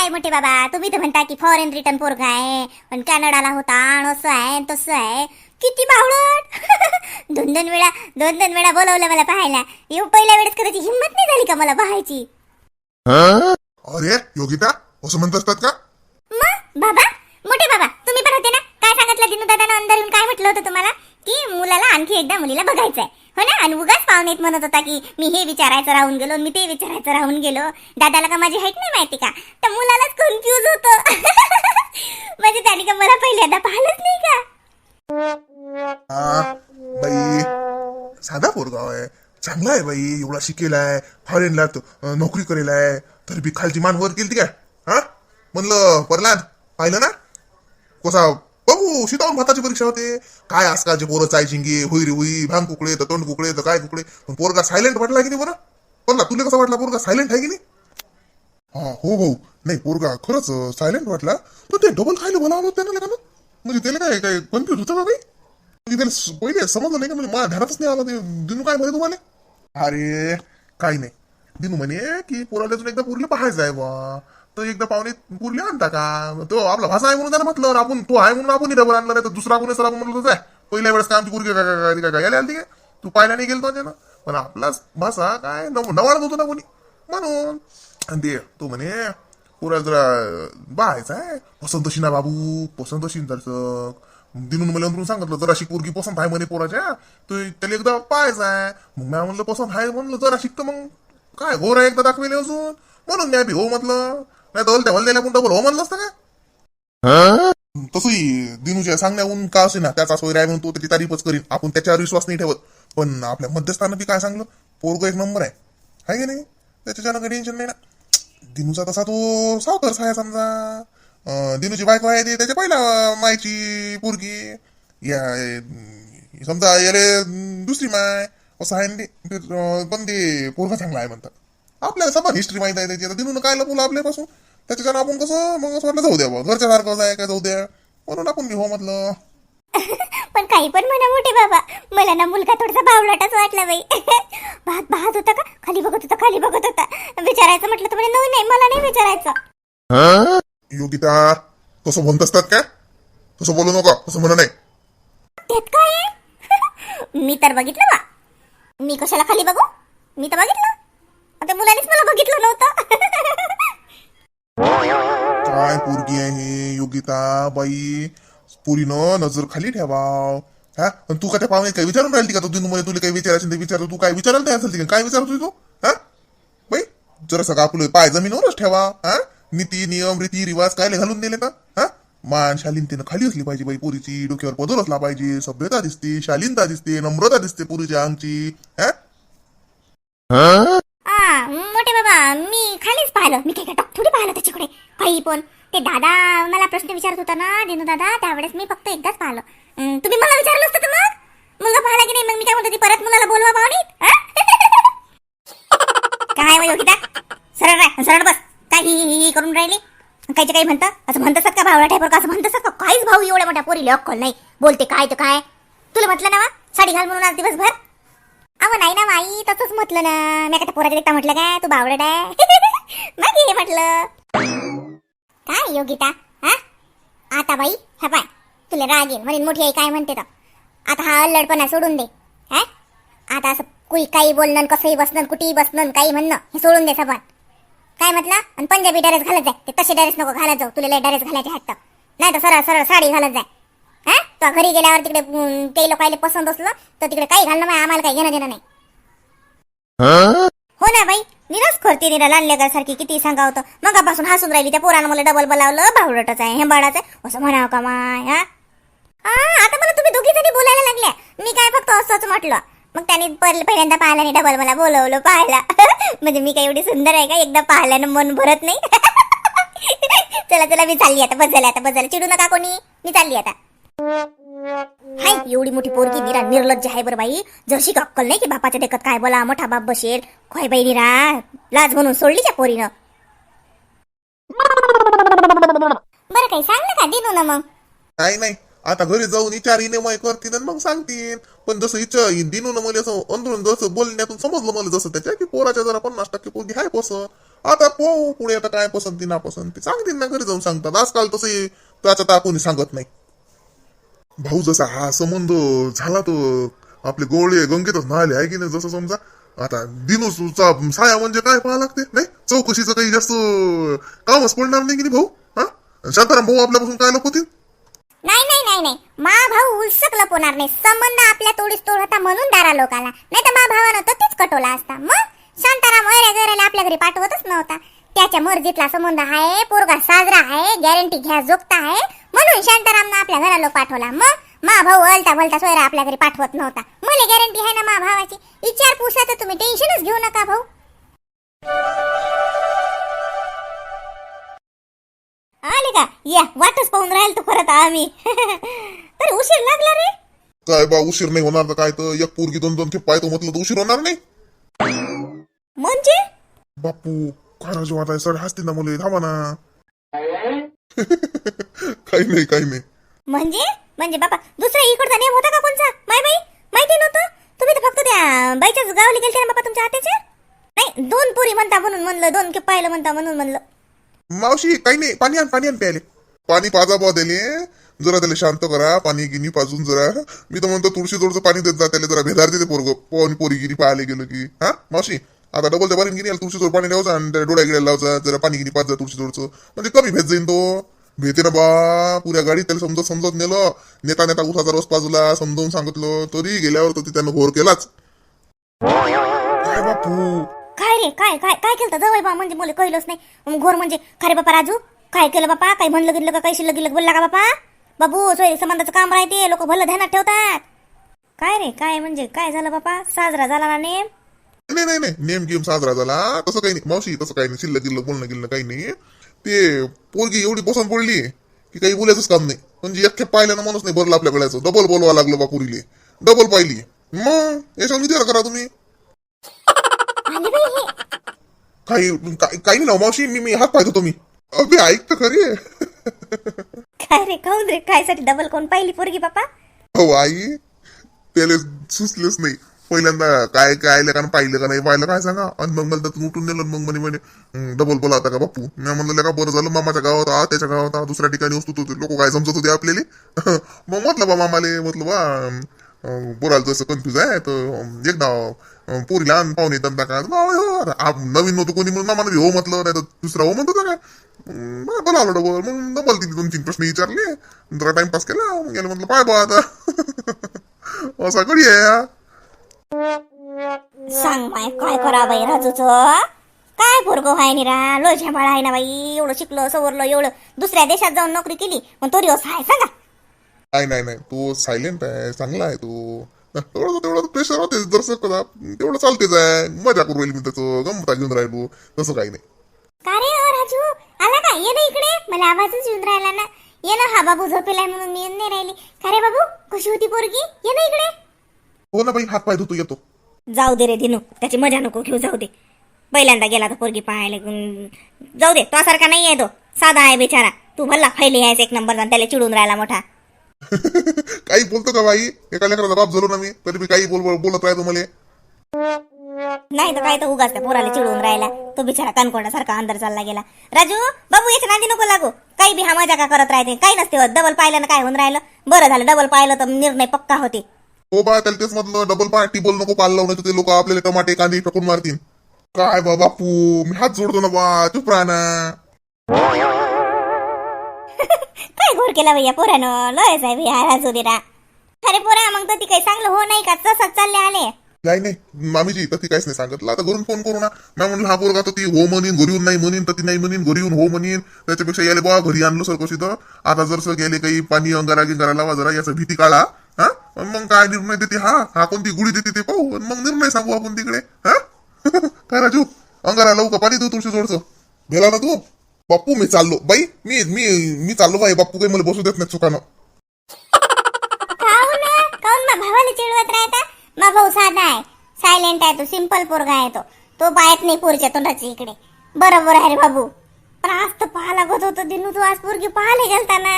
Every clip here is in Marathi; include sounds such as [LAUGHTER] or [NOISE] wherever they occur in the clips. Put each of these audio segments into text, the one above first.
काय मोठे बाबा? तुम्ही तर म्हणता की फॉरेन रिटर्न पोरगा आहे. पण कॅनडाला होता आणि असं आहे तसं आहे. किती बावळट! [LAUGHS] दोन दोन वेळा दोन दोन वेळा बोलवलं मला पाहायला. येऊ पहिल्या वेळेस कदाची हिंमत नाही झाली का मला पाहायची? अरे योगिता असं म्हणत असतात का? मग बाबा मोठे बाबा तुम्ही पण होते ना? काय सांगितलं दिनू दादानं अंदर येऊन काय म्हटलं होतं तुम्हाला? की मुलाला आणखी एकदा मुलीला बघायचंय. हो ना? आणि उगाच पाहुणेत म्हणत होता की मी हे विचारायचं राहून गेलो मी ते विचारायचं राहून गेलो. दादाला का माझी हाईट नाही माहिती का? तर मुलालाच कन्फ्यूज होतं. [LAUGHS] म्हणजे त्याने का मला पहिल्यांदा पाहिलंच नाही का? बाई. साधा पोरगाव आहे. चांगला आहे बाई. एवढा शिकेलाय फॉरेनला नोकरी करेला आहे. तरी बी खालची मान वर केली काय? हा? म्हणलं परलाद पाहिलं ना? कसा बघू सीतावून भाताची परीक्षा होते. काय आजकालचे पोरं चायचिंगी होई रे हुई भांग कुकडे तर तोंड कुकडे तर काय कुकडे पण पोरगा सायलेंट वाटला की नाही बरं? पण तुला कसा वाटला पोरगा? सायलेंट आहे की नाही? हा हो हो. नाही पोरगा खरंच सायलेंट वाटला. पण ते डबल खायला बोलावलं त्यानं का म्हणजे त्याला काय काय कन्फ्युज होतं का काही म्हणजे त्याला पहिले समजलं नाही का? म्हणजे माझ्या घरातच नाही आला ते. दिनू काय म्हणे तुम्हाला? अरे काही नाही. दिनू म्हणे की पोराला अजून एकदा पोरीला पाहायचं आहे बा. तर एकदा पाहुणे पुरले आणता का? तो आपला भाषा आहे म्हणून त्यानं म्हटलं आपण तो आहे म्हणून आपण डबल आणलं नाही तर दुसरा कोणी सर आपण म्हणलं जाय पहिल्या वेळेस काय आमची पुरगी काय काय काय काय यायला आली काय? तू पाहिला नाही गेलो त्यानं. पण आपलाच भाषा काय? नवाळत होतो ना कोणी. म्हणून आणि ते तो म्हणे पुरा जरा बाहायचा आहे. पसंत अशी ना बाबू पसंत अशी दर्शक दिनून मला अंतरून सांगितलं जरा अशी पोरगी पसंत आहे म्हणे पोराच्या. तो त्याला एकदा पाहायचा आहे. मग मी म्हणलं पसंत आहे म्हणलं जरा शिकतो मग. काय हो आहे एकदा दाखवेले अजून. म्हणून मी बी हो म्हटलं. नाही तर त्या हलद्याला पण डबल हो म्हणलं असतं ना? तसंही दिनूच्या सांगण्याहून का असे ना त्याचा सोय म्हणून तो त्याची तारीफच करीन. आपण त्याच्यावर विश्वास नाही ठेवत. पण आपल्या मध्यस्थानं बी काय सांगलं? पोरग एक नंबर आहे. आहे की नाही? त्याच्यानं काही टेन्शन नाही ना. दिनूचा तसा तो सावकरच आहे समजा. दिनूची बायको आहे ती त्याच्या पहिला मायची पोरगी. या समजा याले दुसरी माय असं आहे ना ते. पण ते पोरगा चांगला आहे म्हणतात. आपल्याला समान हिस्ट्री माहिती आहे त्याची. आता दिनून काय लपवलं आपल्यापासून? त्याच्यानं आपण कसं मग असं वाटलं जाऊ द्या बुवा. घरच्या सारखंच आहे काय जाऊ द्या. म्हणून आपण बी हो म्हटलं. [LAUGHS] पण काही पण म्हणा मोठे बाबा. मला ना मुलगा थोडासा बावळाटाच वाटला बाई. [LAUGHS] भात भात होता का? खाली बघत होता खाली बघत होता. विचारायचं म्हटलं तर म्हणे नाही मला नाही विचारायचं. योगिता तसं म्हणत असतात का तसं बोलू नका तसं म्हणा नाही. त्यात काय आहे? [LAUGHS] मी तर बघितलं बा मी कशाला खाली बघू? मी तर बघितलं. आता मुलानेच मला बघितलं नव्हतं. काय पोरगी आहे? योगिता बाई. पुरीनं नजर खाली ठेवा. हा? आणि तू का त्या पाहुणे काय विचारून राहिली का? तू मला तुला काही विचारायचं विचारलं विचार तू काय विचारायला तयार असेल काय विचारतोय तू? हा? बाई जरा सगळं आपलं पाय जमिनीवरच ठेवा. हा? नीती नियम रीती रिवाज काय घालून दिले का? हा? मान शालीनतेनं खाली असली पाहिजे बाई पुरीची. डोक्यावर पदर असला पाहिजे. सभ्यता दिसते शालीनता दिसते नम्रता दिसते पुरीच्या अंगची. हा आ, मोठे बाबा मी खालीच पाहिलं मी काही टक थोडी पाहिलं त्याच्याकडे काही पण. ते दादा मला प्रश्न विचारत होता ना दिनू दादा त्यावेळेस मी फक्त एकदाच पाहिलं. तुम्ही मला विचारलं असतं तर मग? मुलगा पाहिला की नाही? मग मी काय म्हणतो परत मुलाला बोलवा पाहुणीत [LAUGHS] काय योगिता? सरळ राय सरळ बस. काय ही ही करून राहिली? काहीचे काही म्हणतं असं म्हणत का भावला टायपर का असं म्हणत का? काहीच भाऊ एवढ्या मोठ्या पोरीला अक्कल नाही. बोलते काय तर काय. तुला म्हटलं ना वा साडी घाल म्हणून आज दिवसभर. अहो नाही ना माई तसंच म्हटलं ना. मी आता पोराच्या देखता म्हटलं काय? तू बावडट आहे [LAUGHS] मग हे म्हटलं. काय योगिता हा? आता बाई हा पाय तुला राग येईल म्हणून मोठी आई काय म्हणते तर? आता हा अल्लडपणा सोडून दे. हा? आता असं कुई काही बोलणं कसंही बसणं कुठेही बसणं काही म्हणणं हे सोडून दे सपाट काय म्हटलं? आणि पंजाबी ड्रेस घालत जाय. ते तसे ड्रेस नको घालत जाऊ. तुला ड्रेस घालायचे आहेत तर. नाही तर सरळ सरळ साडी घालत जाय. हा? तो घरी गेल्यावर तिकडे ते लोकायला पसंत असलं तर तिकडे काही घालणं आम्हाला काही घेणं देणं नाही हो ना बाई. निरस करते निरा लांडलेकर सारखी किती सांगा होतं. मगापासून हसून राहिली त्या पोरानं मला डबल बोलावलं भावडटच आहे हेंबाडाच आहे. असं म्हणावं का माय हा? आता मला तुम्ही दोघी जणी बोलायला लागल्या. मी काय फक्त असंच म्हटलं. मग त्याने पहिल्यांदा पाहिला नाही डबल मला बोलवलं पाहायला म्हणजे मी काय एवढी सुंदर आहे का? एकदा पाहिल्यानं मन भरत नाही. [LAUGHS] चला चला मी चालली आता. बस झालं आता बस झालं. चिडू नका कोणी. मी चालली आता. हाय एवढी मोठी पोरगी निरा निर्लज्ज आहे बरं बाई. जशी अक्कल नाही की बापाच्या देखत काय बोला मोठा बाप बसेल. खोय बाई निरा लाज म्हणून सोडली त्या पोरीनं. बरं काही सांग ना का दिनू ना मग. नाही नाही. आता घरी जाऊन विचार विनिमय करतील आणि मग सांगतील पण जसं इच्छा दिनून मला असं अंदरून जसं बोलण्यातून समजलं मला जसं त्याच्या की पोराच्या जरा पन्नास टक्के पोरगी आहे पसंत. आता पो पुढे आता काय पसंती ना पसंती सांगतील ना घरी जाऊन सांगतात. आजकाल तसं त्याच्या ता कोणी सांगत नाही. भाऊ जसा हा संबंध झाला तो आपले गोळे गंगेतच नाले आहे की नाही जसं समजा? आता दिनूचा साया म्हणजे काय पाहा लागते नाही? चौकशीचं काही जास्त कामच पडणार नाही की नाही भाऊ? हा? शांताराम भाऊ आपल्यापासून काय लपवतील? नाही नाही नाही नाही. मा भाऊ उलसक लपवणार नाही. संबंध आपल्या तोडीस तोड होता म्हणून दारा लोकाला. नाही तर मा भावानं तर तीच कटवला असता. मग? शांताराम वैऱ्या गैऱ्याला आपल्या घरी पाठवतच नव्हता. त्याच्या मर्जीतला संबंध आहे पोरगा साजरा आहे गॅरंटी घ्या जोगता आहे. म्हणून शांतारामनं आपल्या घराला पाठवला. मग मा भाऊ अलता भलता सोयरा आपल्या घरी पाठवत नव्हता. मला गॅरंटी आहे ना मा भावाची? विचार पुसा तर तुम्ही टेन्शनच घेऊ नका भाऊ. आले का? या वाटच पाहून राहील तर परत आम्ही. [LAUGHS] तर उशीर लागला रे. काय बा उशीर नाही होणार काय तर? एक पोरगी दोन दोन खेप पाहतो म्हटलं तर उशीर होणार नाही. म्हणजे? बापू. काय राजू आता सर हसतील ना मुले थांबा ना काही नाही काही नाही म्हणजे म्हणजे बाबा दुसरा इकडचा नेम होता का कोणचा माय बाई माहिती नव्हतं तुम्ही तर फक्त त्या बाईच्याच गावाला गेलते ना बाबा तुमच्या हाताच्या नाही दोन पुरी म्हणता म्हणून म्हणलं दोन के पाहिलं म्हणता म्हणून म्हणलं मावशी काही नाही पाणी आण पाणी आण प्यायले पाणी पाजा बा त्याले जरा त्याला शांत करा पाणी गिनी पाजून जरा मी तर म्हणतो तुळशी जोडचं पाणी देत जा त्याला जरा भेदार देते पोरग पोरी गिरी पाहायला गेलो की हा मावशी आता डबल त्या पाणी गिनी तुळशी जोड पाणी द्यावचा आणि त्या डोळ्या गिड्या लावचा जरा पाणी गिनी पाच तुळशी जोडचं म्हणजे कमी भेट जाईन तो. भेटे ना बा पुऱ्या गाडी त्याला समजत समजत नेलं. नेता नेता उसाचा रस पाजला समजावून सांगितलं तरी गेल्यावर तो त्यानं घोर केलाच. काय बापू? काय रे काय काय काय केलं जवळ बा म्हणजे मला कळलंच नाही. मग घोर म्हणजे खरे बापा राजू? काय केलं बापा? काय म्हणलं गेलं का काही शिल्लक गिल्लक बोलला का बापा? बाबू सोय संबंधाचं काम राहते लोक भलं ध्यानात ठेवतात. काय रे काय म्हणजे काय झालं बापा? साजरा झाला ना नेम? नाही नाही नाही. नेम गेम साजरा झाला. तसं काही नाही. मावशी तसं काही नाही. शिल्लक गिल्लक बोलणं गेलं काही नाही. ते पोरगी एवढी पसंत पडली की काही बोलायचंच काम नाही. म्हणजे एक खेप पाहिल्यानं माणूस नाही भरला आपल्या गळ्याचं. डबल बोलवा लागलं बा पुरीले. डबल पाहिली. मग याच्यावर विचार करा तुम्ही. हे काही काही नाही ना मावशी. मी मी हात पाहतो तुम्ही. अबे ऐक तर खरी. काय रे काय साठी डबल कोण पाहिली पोरगी बापा? हो आई. त्याला सुचलेच नाही. पहिल्यांदा काय काय आलं का पाहिलं का नाही पाहिलं काय सांगा? आणि मग मला त्यातून उठून नेलं. मग म्हणे म्हणे डबल बोला आता का बापू? मी म्हणलं का बरं झालं मामाच्या गावात आ त्याच्या गावात आ दुसऱ्या ठिकाणी वस्तू होते. लोक काय समजत होते आपल्याला? [LAUGHS] मग म्हटलं बा मामाले म्हटलं बा बोलायला जसं कन्फ्युज आहे तर एकदा पोरीला पोरी लहान पाहुणे दमदा का हो, नवीन नव्हतं कोणी म्हणून मामाने हो म्हटलं नाही तर दुसरा हो म्हणतो का अं, बरं बोलावलं डबल मग डबल तिने दोन तीन प्रश्न विचारले. जरा टाइमपास केला मग गेलं म्हटलं पाय बा आता. [LAUGHS] असा कडी आहे हा. सांग माय काय करा बाई राजूच काय पोरग व्हाय नि रा लो झेंबाळ आहे ना बाई एवढं शिकलो सवरलो एवढं. दुसऱ्या देशात जाऊन नोकरी केली मग तो दिवस आहे सांगा. नाही नाही नाही तो सायलेंट आहे चांगला आहे तो. तेवढं तेवढं प्रेशर होते जर तेवढं चालतेच आहे. मजा करू राहील मी त्याचं गमता घेऊन राहिलो. तसं काही नाही. का रे ओ राजू? आला का? ये ना इकडे. मला आवाजच येऊन राहिला ना. ये ना हा बाबू झोपेलाय म्हणून मी येऊन नाही राहिली. का रे बाबू? कशी होती पोरगी? ये ना इकडे. हो ना बाई हात पाय धुतो येतो. जाऊ दे रे दिनू त्याची मजा नको घेऊ जाऊ दे. पहिल्यांदा गेला तर पोरगी पाहायला जाऊ दे तो सारखा नाही आहे तो. साधा आहे बिचारा. तू भल्ला फैली आहेस एक नंबर त्याला चिडून राहिला मोठा. [LAUGHS] काही बोलतो का बाई? एका बाप झालो ना मी तरी मी काही बोल बोलत राहतो मला. नाही तर काय तर उगाच त्या पोराला चिडून राहिला. तो बिचारा कणकोंडासारखा अंदर चालला गेला. राजू बाबू याच्या नादी नको लागू. काही बी हा मजा का करत राहते. काही नसते डबल पाहिलं ना काय होऊन राहिलं. बरं झालं डबल पाहिलं तर निर्णय पक्का होते. हो बा त्याला तेच म्हटलं डबल पार्टी बोल नको पाल लावून ते लोक आपल्याला टमाटे कांदे फेकून मारतील. काय बा बापू मी हात जोडतो ना बा चुप राहा ना. [LAUGHS] काय घोर केला भैया पोरानं? लयच आहे भैया राजू दिरा अरे पोरा मग तर ती काही चांगलं हो नाही का? तसंच चालले आले. नाही नाही मामीजी तर ती काहीच नाही सांगितलं आता घरून फोन करू ना. मी म्हणलं हा पोरगा तर ती हो म्हणीन घरी येऊन नाही म्हणीन तर ती नाही म्हणीन घरी येऊन हो म्हणीन. त्याच्यापेक्षा याले बा घरी आणलो सर कशी तर आता जर सर गेले काही पाणी अंगारा गिंगारा लावा जरा याचा भीती काढा. हा? मग काय निर्णय देते? हा? हा कोणती गुढी देते ते पाहू. आणि मग निर्णय सांगू आपण तिकडे. हा? [LAUGHS] काय राजू? अंगारा लवकर पाणी तू तुळशी जोडचं? भेला ना तू? बाप्पू मी चाललो. बाई मी मी मी चाललो बाई. बाप्पू काही मला बसू देत नाही चुकानं भावाला चिडवत राहता भाऊ साधा आहे. सायलेंट आहे तो. सिंपल पोरगा आहे तो. तो पायत नाही पोरच्या तोंडाची इकडे. बरोबर आहे रे बाबू. पण आज तर पाहा लागत होतं दिनू. तू आज पोरगी पाहायला गेलता ना?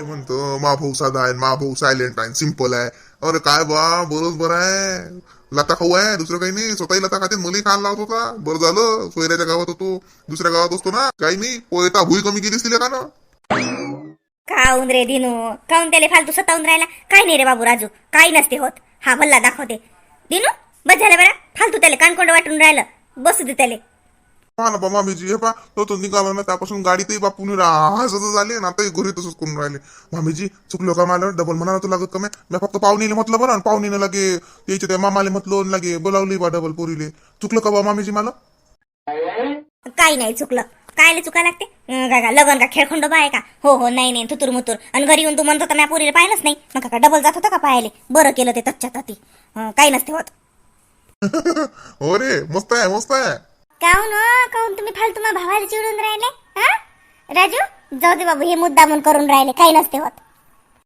काय म्हणतो? महाभाऊ साधा आहे महाभाऊ सायलेंट आहे सिंपल आहे. अरे काय बा बरोबर आहे. लता खाऊ आहे दुसरं काही नाही. स्वतःही लता खाते मुली खायला लावत होता. बरं झालं. सोयऱ्याच्या गावात होतो. दुसऱ्या गावात असतो ना. काही नाही. पोयता भुई कमी केलीस तिला का ना काऊन रे दिनू? काऊन त्याला फालतू सतावून राहिला? काय नाही रे बाबू राजू. काही नसते होत. हा भल्ला दाखवते. दिनू बस झालं बरं. फालतू त्याला कानकोंड वाटून राहिलं. बसू दे त्याला. पहा ना बा मामीजी हे पा तो तो निघाला ना त्यापासून गाडीतही बापून हसत झाले ना आताही घरी तसंच करून राहिले. मामीजी चुकलो का मला? डबल म्हणा तो लागत का मी फक्त पाहुणीने म्हटलं बरं आणि पाहुणीने लगे त्याच्या त्या मामाले म्हटलं लगे बोलावली बा डबल पोरीले. चुकलं का बा मामीजी मला? काही नाही चुकलं. कायले चुका लागते? काय का लगन का खेळखंड आहे का? हो हो नाही नाही तुतुर मुतुर आणि घरी येऊन तू म्हणत होता मी पुरीला पाहिलंच नाही. मग का डबल जात होता का पाहायले? बरं केलं ते तच्च्या तती काही नसते होत. [LAUGHS] हो रे मस्त आहे मस्त आहे. काऊन हो? काऊन तुम्ही फालतू मग भावाला चिडून राहिले? हा? राजू जाऊ दे बाबू हे मुद्दामून करून राहिले. काही नसते होत.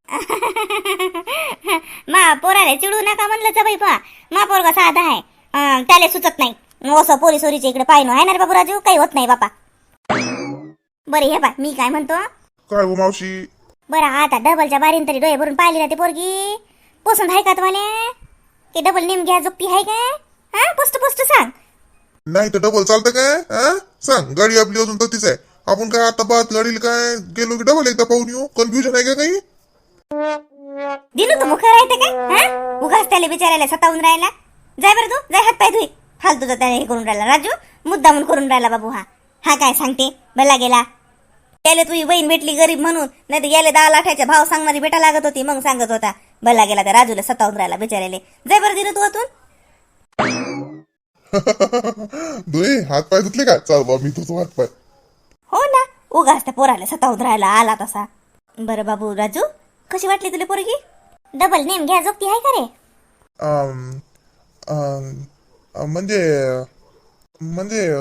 [LAUGHS] मा पोराले चिडू नका म्हणलं बाई पहा. मा पोरगा साधा आहे. अं, त्याला सुचत नाही. असं पोरी सोरीच्या इकडे पाहिनो आहे ना रे बाबू राजू? काही होत नाही बापा. बरं हे बा मी काय म्हणतो? काय हो मावशी? बरं आता डबलच्या बारीन तरी डोळे भरून पाहिली राहते पोरगी. पसंत आहे का तुम्हाला? ते डबल नेम घ्या जुकती आहे का हा? पोस्ट पोस्ट सांग. नाही तर डबल चालतं काय? हा? सांग गाडी आपली अजून तशीच आहे. आपण काय आता बात गाडीला काय? गेलो की डबल एकदा पाहून येऊ. कन्फ्युजन आहे का काही? दिनू तू मुखर आहे काय? उगाच त्याला बिचारायला सतावून राहिला. जाय बरं तू जाय हात पाय धुई. फालतूचा त्याने हे करून राहिला. राजू मुद्दामून करून राहिला बाबू हा. हा काय सांगते? बला गेला. त्याला तुझी बहीण भेटली गरीब म्हणून. नाही तर गेले दहा लाखाच्या भाव सांगणारी बेटा लागत होती मग सांगत होता. बला गेला त्या राजूला सतावून राहिला बिचारायला जाय बरं दिनू तू अतून. [LAUGHS] दुई हात पाय धुतले का? चाल बा मी तुझो हात पाय. हो ना उगाच त्या पोराला सतावून राहिला आला तसा. बरं बाबू राजू कशी वाटली तुला पोरगी? डबल नेम घ्या जोगती आहे का रे? अम, अम, अम, म्हणजे म्हणजे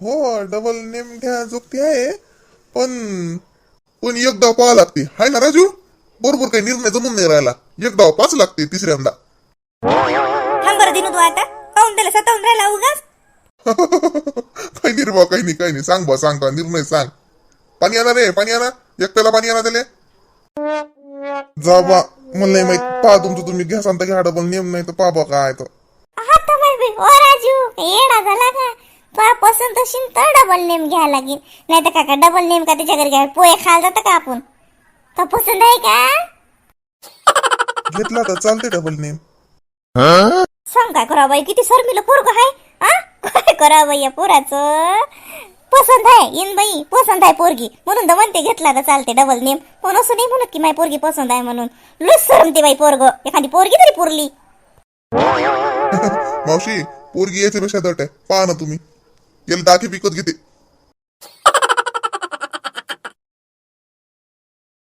हो डबल नेम घ्या जोगती आहे. पण पण एक डाव पाहा लागते. हाय ना राजू? बरोबर काही निर्णय जमून नाही राहिला. एक डाव पाच लागते तिसऱ्यांदा. थांब बरं दिनू तू आता. पाहून त्याला सतावून राहिला उगाच. [LAUGHS] काही नाही रे बा काही नाही काही नाही. सांग बा सांग निर्णय सांग. पाणी आणा रे पाणी आणा. एकट्याला पाणी आणा त्याले. जा बा मला नाही माहीत. पहा तुमचं तुम्ही घ्या सांगता घ्या डबल नेम नाही तर पहा बा काय तर हा तर बाई ओ राजू येडा झाला का? तुला पसंत असेल तर डबल नेम घ्यायला लागेल. नाही तर काका डबल नेम का त्याच्या घरी घ्या पोहे खायला जातं का आपण? तर पसंत आहे का? घेतला तर चालते डबल नेम काय करा बाई? किती शर्मिलं पोरग आहे हा काय करा बाई या पोराचं? पसंत आहे इन बाई पसंत आहे पोरगी. म्हणून तर म्हणते घेतला तर चालते डबल नेम पण असं नाही म्हणत की माझी पोरगी पसंत आहे म्हणून. लुस सरमते बाई पोरग. एखादी पोरगी तरी पुरली. [LAUGHS] मावशी पोरगी याच्यापेक्षा दट आहे पहा ना तुम्ही. गेले दाखी पिकत घेते.